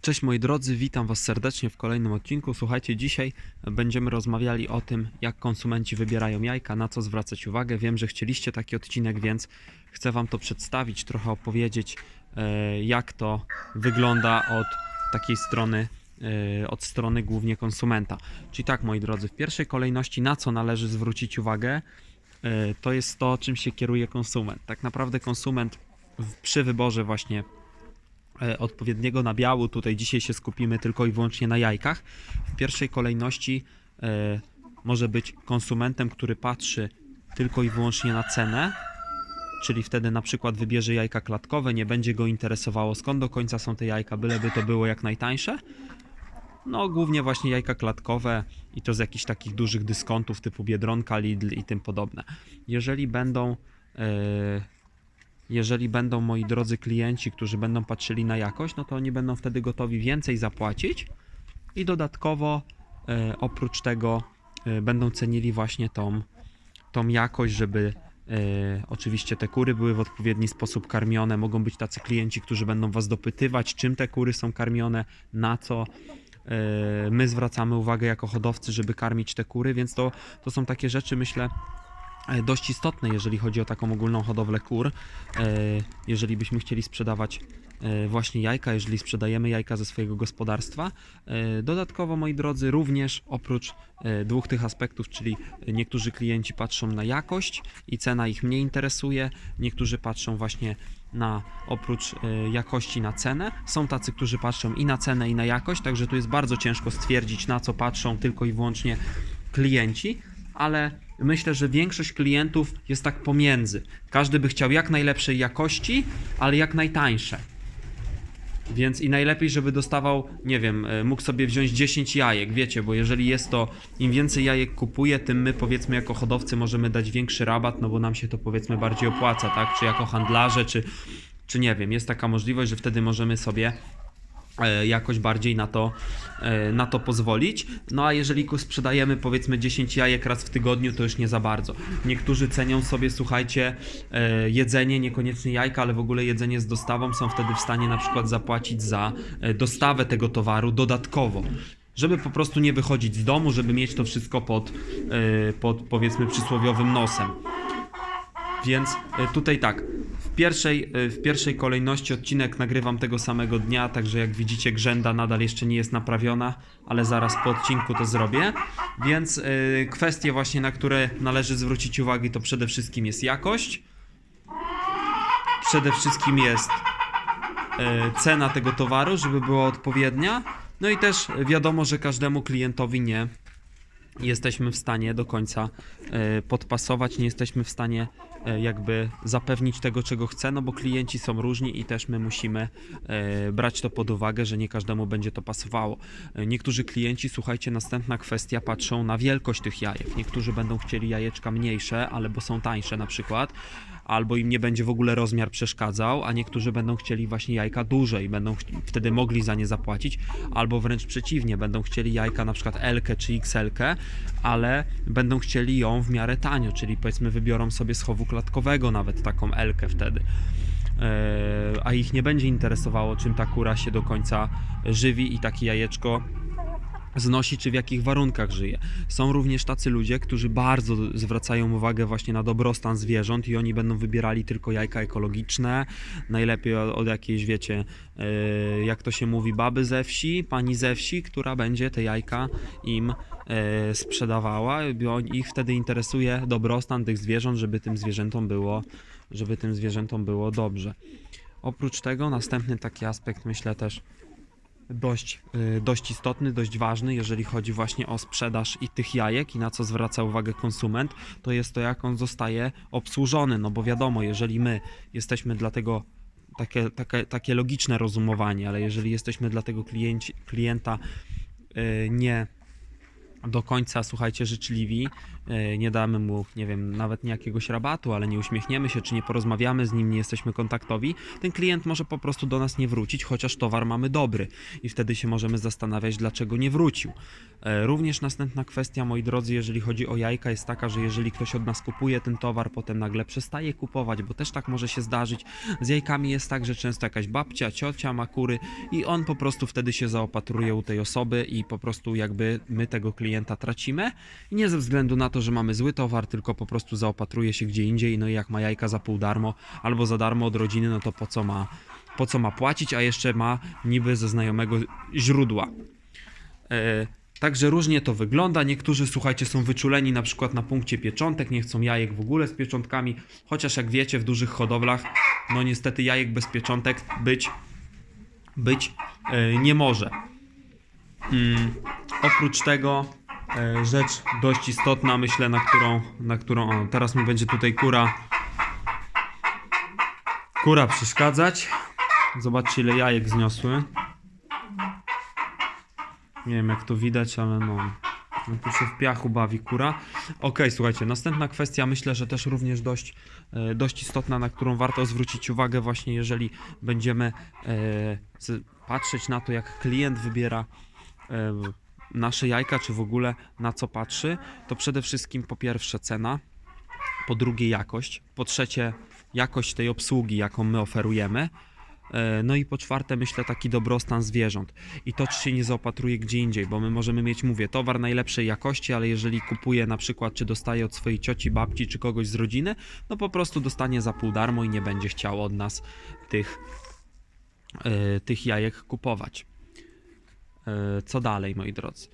Cześć moi drodzy, witam Was serdecznie w kolejnym odcinku. Słuchajcie, dzisiaj będziemy rozmawiali o tym, jak konsumenci wybierają jajka, na co zwracać uwagę. Wiem, że chcieliście taki odcinek, więc chcę Wam to przedstawić, trochę opowiedzieć, e, jak to wygląda od takiej strony, e, od strony głównie konsumenta. Czyli tak, moi drodzy, w pierwszej kolejności na co należy zwrócić uwagę, e, to jest to, czym się kieruje konsument. Tak naprawdę konsument przy wyborze właśnie odpowiedniego nabiału. Tutaj dzisiaj się skupimy tylko i wyłącznie na jajkach. W pierwszej kolejności e, może być konsumentem, który patrzy tylko i wyłącznie na cenę, czyli wtedy na przykład wybierze jajka klatkowe, nie będzie go interesowało skąd do końca są te jajka, byleby to było jak najtańsze. No, głównie właśnie jajka klatkowe i to z jakichś takich dużych dyskontów typu Biedronka, Lidl i tym podobne. Jeżeli będą e, jeżeli będą moi drodzy klienci, którzy będą patrzyli na jakość, no to oni będą wtedy gotowi więcej zapłacić i dodatkowo e, oprócz tego e, będą cenili właśnie tą, tą jakość, żeby e, oczywiście te kury były w odpowiedni sposób karmione. Mogą być tacy klienci, którzy będą was dopytywać, czym te kury są karmione, na co my zwracamy uwagę jako hodowcy, żeby karmić te kury, więc to, to są takie rzeczy, myślę, dość istotne, jeżeli chodzi o taką ogólną hodowlę kur. E, Jeżeli byśmy chcieli sprzedawać e, właśnie jajka, jeżeli sprzedajemy jajka ze swojego gospodarstwa. E, Dodatkowo, moi drodzy, również oprócz e, dwóch tych aspektów, czyli niektórzy klienci patrzą na jakość i cena ich mniej interesuje, niektórzy patrzą właśnie na oprócz e, jakości na cenę. Są tacy, którzy patrzą i na cenę, i na jakość, także tu jest bardzo ciężko stwierdzić, na co patrzą tylko i wyłącznie klienci, ale myślę, że większość klientów jest tak pomiędzy. Każdy by chciał jak najlepszej jakości, ale jak najtańsze. Więc i najlepiej, żeby dostawał, nie wiem, e, mógł sobie wziąć 10 jajek, wiecie, bo jeżeli jest to, im więcej jajek kupuje, tym my powiedzmy jako hodowcy możemy dać większy rabat, no bo nam się to powiedzmy bardziej opłaca, tak? Czy jako handlarze, czy, czy nie wiem, jest taka możliwość, że wtedy możemy sobie jakoś bardziej na to, e, na to pozwolić. No a jeżeli sprzedajemy powiedzmy 10 jajek raz w tygodniu, to już nie za bardzo. Niektórzy cenią sobie, słuchajcie, e, jedzenie, niekoniecznie jajka, ale w ogóle jedzenie z dostawą, są wtedy w stanie na przykład zapłacić za e, dostawę tego towaru dodatkowo. Żeby po prostu nie wychodzić z domu, żeby mieć to wszystko pod, e, pod powiedzmy przysłowiowym nosem. Więc e, tutaj tak, w pierwszej, e, w pierwszej kolejności odcinek nagrywam tego samego dnia, także jak widzicie grzęda nadal jeszcze nie jest naprawiona, ale zaraz po odcinku to zrobię. Więc e, kwestie właśnie, na które należy zwrócić uwagę to przede wszystkim jest jakość. Przede wszystkim jest cena tego towaru, żeby była odpowiednia. No i też wiadomo, że każdemu klientowi nie jesteśmy w stanie do końca podpasować, nie jesteśmy w stanie jakby zapewnić tego, czego chce, no bo klienci są różni i też my musimy e, brać to pod uwagę, że nie każdemu będzie to pasowało. E, Niektórzy klienci, słuchajcie, następna kwestia, patrzą na wielkość tych jajek. Niektórzy będą chcieli jajeczka mniejsze, ale bo są tańsze na przykład, albo im nie będzie w ogóle rozmiar przeszkadzał, a niektórzy będą chcieli właśnie jajka duże i będą wtedy mogli za nie zapłacić, albo wręcz przeciwnie, będą chcieli jajka na przykład L czy XL, ale będą chcieli ją w miarę tanio, czyli powiedzmy wybiorą sobie z chowu klatkowego nawet taką L wtedy. Eee, a ich nie będzie interesowało, czym ta kura się do końca żywi i takie jajeczko znosi, czy w jakich warunkach żyje. Są również tacy ludzie, którzy bardzo zwracają uwagę właśnie na dobrostan zwierząt i oni będą wybierali tylko jajka ekologiczne, najlepiej od, jakiejś, wiecie, e, jak to się mówi, baby ze wsi, pani ze wsi, która będzie te jajka im e, sprzedawała, ich wtedy interesuje dobrostan tych zwierząt, żeby tym zwierzętom było, żeby tym zwierzętom było dobrze. Oprócz tego następny taki aspekt myślę też dość, y, dość istotny, dość ważny, jeżeli chodzi właśnie o sprzedaż i tych jajek i na co zwraca uwagę konsument, to jest to, jak on zostaje obsłużony. No bo wiadomo, jeżeli my jesteśmy dla tego takie, takie, takie logiczne rozumowanie, ale jeżeli jesteśmy dla tego klienci, klienta y, nie do końca, słuchajcie, życzliwi, nie damy mu, nie wiem, nawet jakiegoś rabatu, ale nie uśmiechniemy się, czy nie porozmawiamy z nim, nie jesteśmy kontaktowi, ten klient może po prostu do nas nie wrócić, chociaż towar mamy dobry i wtedy się możemy zastanawiać, dlaczego nie wrócił. E, Również następna kwestia, moi drodzy, jeżeli chodzi o jajka, jest taka, że jeżeli ktoś od nas kupuje ten towar, potem nagle przestaje kupować, bo też tak może się zdarzyć. Z jajkami jest tak, że często jakaś babcia, ciocia ma kury i on po prostu wtedy się zaopatruje u tej osoby i po prostu jakby my tego klienta tracimy. Nie ze względu na to, że mamy zły towar, tylko po prostu zaopatruje się gdzie indziej. No i jak ma jajka za pół darmo albo za darmo od rodziny, no to po co ma, po co ma płacić, a jeszcze ma niby ze znajomego źródła. E, Także różnie to wygląda. Niektórzy, słuchajcie, są wyczuleni na przykład na punkcie pieczątek, nie chcą jajek w ogóle z pieczątkami, chociaż jak wiecie, w dużych hodowlach, no niestety jajek bez pieczątek być, być e, nie może. Mm, oprócz tego rzecz dość istotna, myślę, na którą, na którą o, teraz mi będzie tutaj kura kura przeszkadzać. Zobaczcie ile jajek zniosły. Nie wiem jak to widać, ale no, no tu się w piachu bawi kura. Okej, słuchajcie, następna kwestia myślę, że też również dość, e, dość istotna, na którą warto zwrócić uwagę właśnie jeżeli będziemy e, patrzeć na to jak klient wybiera e, nasze jajka, czy w ogóle na co patrzy, to przede wszystkim po pierwsze cena, po drugie jakość, po trzecie jakość tej obsługi, jaką my oferujemy. E, No i po czwarte, myślę, taki dobrostan zwierząt. I to, czy się nie zaopatruje gdzie indziej, bo my możemy mieć, mówię, towar najlepszej jakości, ale jeżeli kupuje na przykład, czy dostaje od swojej cioci, babci, czy kogoś z rodziny, no po prostu dostanie za pół darmo i nie będzie chciał od nas tych, e, tych jajek kupować. E, Co dalej, moi drodzy?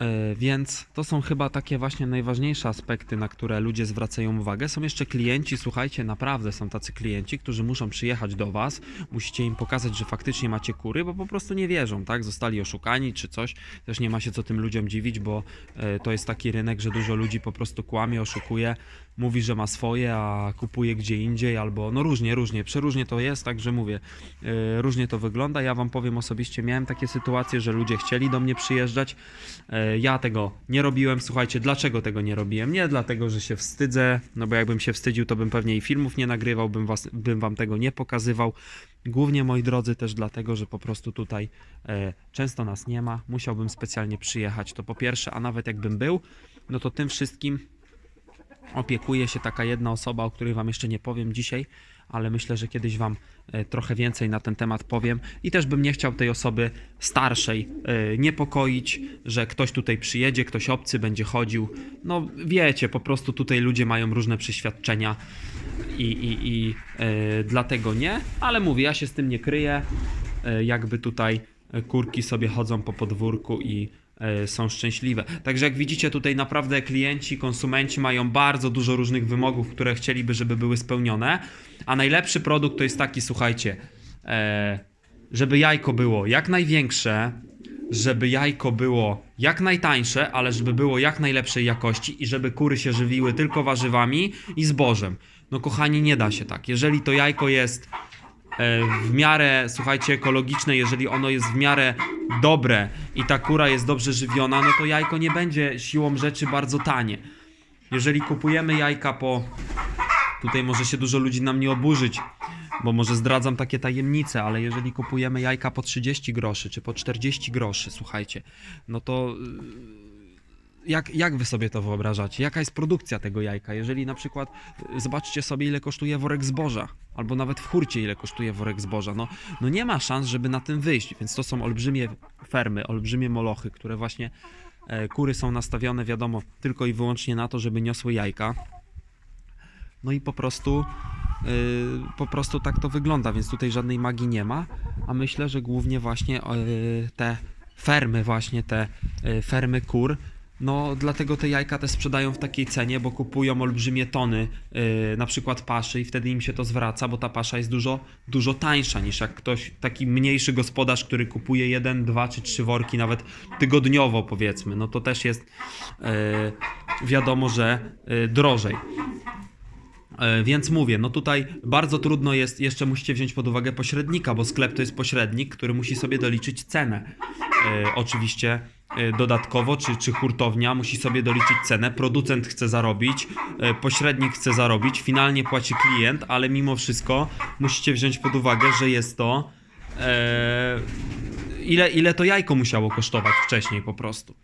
E, Więc to są chyba takie właśnie najważniejsze aspekty, na które ludzie zwracają uwagę. Są jeszcze klienci, słuchajcie, naprawdę są tacy klienci, którzy muszą przyjechać do Was, musicie im pokazać, że faktycznie macie kury, bo po prostu nie wierzą, tak? Zostali oszukani czy coś. Też nie ma się co tym ludziom dziwić, bo e, to jest taki rynek, że dużo ludzi po prostu kłamie, oszukuje, mówi, że ma swoje, a kupuje gdzie indziej, albo no różnie, różnie, przeróżnie to jest, także mówię, e, różnie to wygląda. Ja Wam powiem osobiście, miałem takie sytuacje, że ludzie chcieli do mnie przyjeżdżać. Ja tego nie robiłem. Słuchajcie, dlaczego tego nie robiłem? Nie dlatego, że się wstydzę, no bo jakbym się wstydził, to bym pewnie i filmów nie nagrywał, bym, was, bym Wam tego nie pokazywał. Głównie, moi drodzy, też dlatego, że po prostu tutaj e, często nas nie ma. Musiałbym specjalnie przyjechać. To po pierwsze, a nawet jakbym był, no to tym wszystkim opiekuje się taka jedna osoba, o której Wam jeszcze nie powiem dzisiaj, ale myślę, że kiedyś Wam e, trochę więcej na ten temat powiem i też bym nie chciał tej osoby starszej e, niepokoić, że ktoś tutaj przyjedzie, ktoś obcy będzie chodził. No wiecie, po prostu tutaj ludzie mają różne przeświadczenia i, i, i e, dlatego nie, ale mówię, ja się z tym nie kryję. Jakby tutaj kurki sobie chodzą po podwórku i są szczęśliwe. Także jak widzicie tutaj naprawdę klienci, konsumenci mają bardzo dużo różnych wymogów, które chcieliby, żeby były spełnione, a najlepszy produkt to jest taki, słuchajcie, e, żeby jajko było jak największe, żeby jajko było jak najtańsze, ale żeby było jak najlepszej jakości i żeby kury się żywiły tylko warzywami i zbożem. No kochani, nie da się tak. Jeżeli to jajko jest e, w miarę, słuchajcie, ekologiczne, jeżeli ono jest w miarę dobre i ta kura jest dobrze żywiona, no to jajko nie będzie siłą rzeczy bardzo tanie. Jeżeli kupujemy jajka po. Tutaj może się dużo ludzi nam nie oburzyć, bo może zdradzam takie tajemnice, ale jeżeli kupujemy jajka po 30 groszy czy po 40 groszy, słuchajcie, no to y, jak, jak wy sobie to wyobrażacie? Jaka jest produkcja tego jajka? Jeżeli na przykład y, zobaczcie sobie, ile kosztuje worek zboża, albo nawet w hurcie, ile kosztuje worek zboża, no, no nie ma szans, żeby na tym wyjść, więc to są olbrzymie fermy, olbrzymie molochy, które właśnie e, kury są nastawione, wiadomo, tylko i wyłącznie na to, żeby niosły jajka. No i po prostu, yy, po prostu tak to wygląda, więc tutaj żadnej magii nie ma, a myślę, że głównie właśnie yy, te fermy, właśnie te fermy kur, no dlatego te jajka te sprzedają w takiej cenie, bo kupują olbrzymie tony yy, na przykład paszy i wtedy im się to zwraca, bo ta pasza jest dużo, dużo tańsza niż jak ktoś, taki mniejszy gospodarz, który kupuje jeden, dwa czy trzy worki nawet tygodniowo powiedzmy, no to też jest yy, wiadomo, że yy, drożej. E, Więc mówię, no tutaj bardzo trudno jest, jeszcze musicie wziąć pod uwagę pośrednika, bo sklep to jest pośrednik, który musi sobie doliczyć cenę. E, oczywiście dodatkowo, czy, czy hurtownia musi sobie doliczyć cenę, producent chce zarobić, e, pośrednik chce zarobić, finalnie płaci klient, ale mimo wszystko musicie wziąć pod uwagę, że jest to e, ile, ile to jajko musiało kosztować wcześniej po prostu.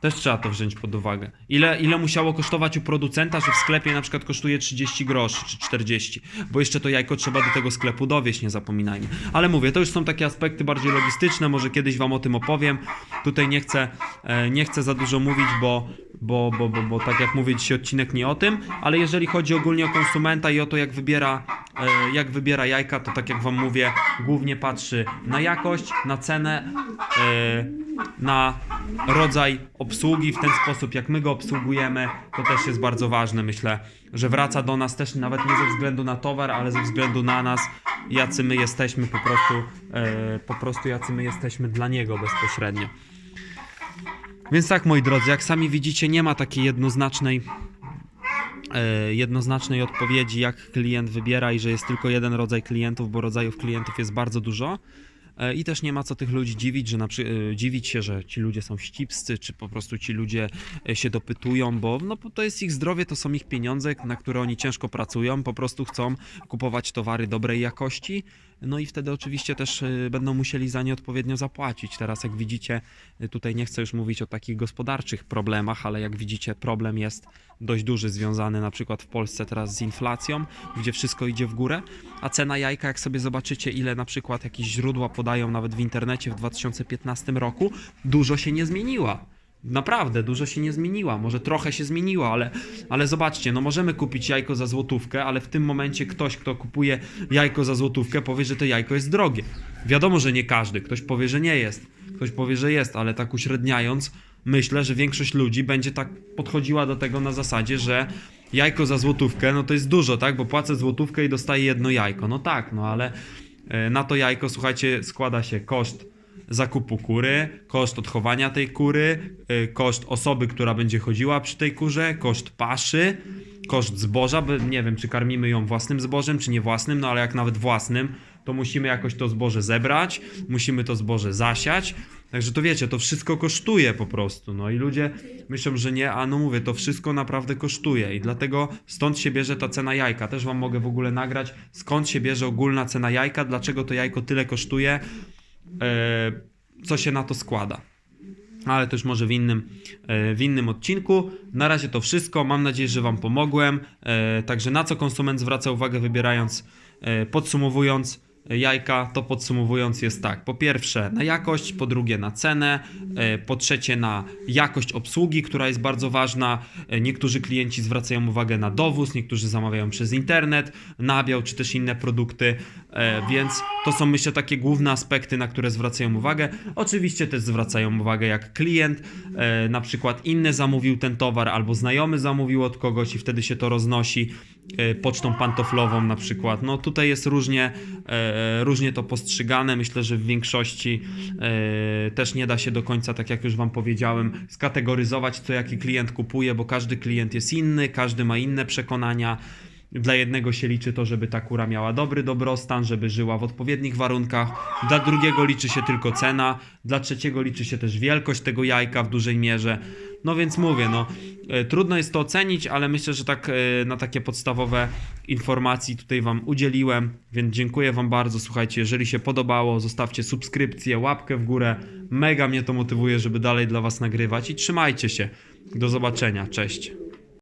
Też trzeba to wziąć pod uwagę. Ile, ile musiało kosztować u producenta, że w sklepie na przykład kosztuje 30 groszy czy 40, bo jeszcze to jajko trzeba do tego sklepu dowieść, nie zapominajmy. Ale mówię, to już są takie aspekty bardziej logistyczne, może kiedyś wam o tym opowiem. Tutaj nie chcę, e, nie chcę za dużo mówić, bo, bo, bo, bo, bo tak jak mówię, dzisiaj odcinek nie o tym, ale jeżeli chodzi ogólnie o konsumenta i o to, jak wybiera, e, jak wybiera jajka, to tak jak wam mówię, głównie patrzy na jakość, na cenę, e, na rodzaj obsługi w ten sposób, jak my go obsługujemy, to też jest bardzo ważne. Myślę, że wraca do nas też nawet nie ze względu na towar, ale ze względu na nas, jacy my jesteśmy po prostu, e, po prostu jacy my jesteśmy dla niego bezpośrednio. Więc tak, moi drodzy, jak sami widzicie, nie ma takiej jednoznacznej e, jednoznacznej odpowiedzi, jak klient wybiera i że jest tylko jeden rodzaj klientów, bo rodzajów klientów jest bardzo dużo. E, I też nie ma co tych ludzi dziwić, że na przy, e, dziwić się, że ci ludzie są ścipscy, czy po prostu ci ludzie się dopytują, bo no, to jest ich zdrowie, to są ich pieniądze, na które oni ciężko pracują, po prostu chcą kupować towary dobrej jakości. No i wtedy oczywiście też e, będą musieli za nie odpowiednio zapłacić. Teraz jak widzicie, e, tutaj nie chcę już mówić o takich gospodarczych problemach, ale jak widzicie problem jest dość duży związany na przykład w Polsce teraz z inflacją, gdzie wszystko idzie w górę, a cena jajka, jak sobie zobaczycie ile na przykład jakieś źródła podają nawet w internecie w 2015 roku, dużo się nie zmieniła. Naprawdę, dużo się nie zmieniła. Może trochę się zmieniła, ale, ale zobaczcie, no możemy kupić jajko za złotówkę, ale w tym momencie ktoś, kto kupuje jajko za złotówkę, powie, że to jajko jest drogie. Wiadomo, że nie każdy. Ktoś powie, że nie jest. Ktoś powie, że jest, ale tak uśredniając, myślę, że większość ludzi będzie tak podchodziła do tego na zasadzie, że jajko za złotówkę, no to jest dużo, tak? Bo płacę złotówkę i dostaję jedno jajko. No tak, no ale e, na to jajko, słuchajcie, składa się koszt zakupu kury, koszt odchowania tej kury, y, koszt osoby, która będzie chodziła przy tej kurze, koszt paszy, koszt zboża, bo nie wiem, czy karmimy ją własnym zbożem, czy nie własnym, no ale jak nawet własnym, to musimy jakoś to zboże zebrać, musimy to zboże zasiać. Także to wiecie, to wszystko kosztuje po prostu. No i ludzie myślą, że nie, a no mówię, to wszystko naprawdę kosztuje i dlatego stąd się bierze ta cena jajka. Też wam mogę w ogóle nagrać, skąd się bierze ogólna cena jajka, dlaczego to jajko tyle kosztuje co się na to składa. Ale to już może w innym, e, w innym odcinku. Na razie to wszystko. Mam nadzieję, że Wam pomogłem. E, Także na co konsument zwraca uwagę, wybierając, e, podsumowując jajka, to podsumowując jest tak. Po pierwsze na jakość, po drugie na cenę, e, po trzecie na jakość obsługi, która jest bardzo ważna. E, Niektórzy klienci zwracają uwagę na dowóz, niektórzy zamawiają przez internet, nabiał czy też inne produkty, e, więc to są myślę takie główne aspekty, na które zwracają uwagę. Oczywiście też zwracają uwagę jak klient, na przykład inny zamówił ten towar albo znajomy zamówił od kogoś i wtedy się to roznosi pocztą pantoflową na przykład. No tutaj jest różnie, e, różnie to postrzegane. Myślę, że w większości e, też nie da się do końca, tak jak już Wam powiedziałem, skategoryzować co jaki klient kupuje, bo każdy klient jest inny, każdy ma inne przekonania. Dla jednego się liczy to, żeby ta kura miała dobry dobrostan, żeby żyła w odpowiednich warunkach. Dla drugiego liczy się tylko cena, dla trzeciego liczy się też wielkość tego jajka w dużej mierze. No więc mówię, no e, trudno jest to ocenić, ale myślę, że tak e, na takie podstawowe informacji tutaj Wam udzieliłem, więc dziękuję Wam bardzo. Słuchajcie, jeżeli się podobało, zostawcie subskrypcję, łapkę w górę. Mega mnie to motywuje, żeby dalej dla Was nagrywać i trzymajcie się. Do zobaczenia, cześć.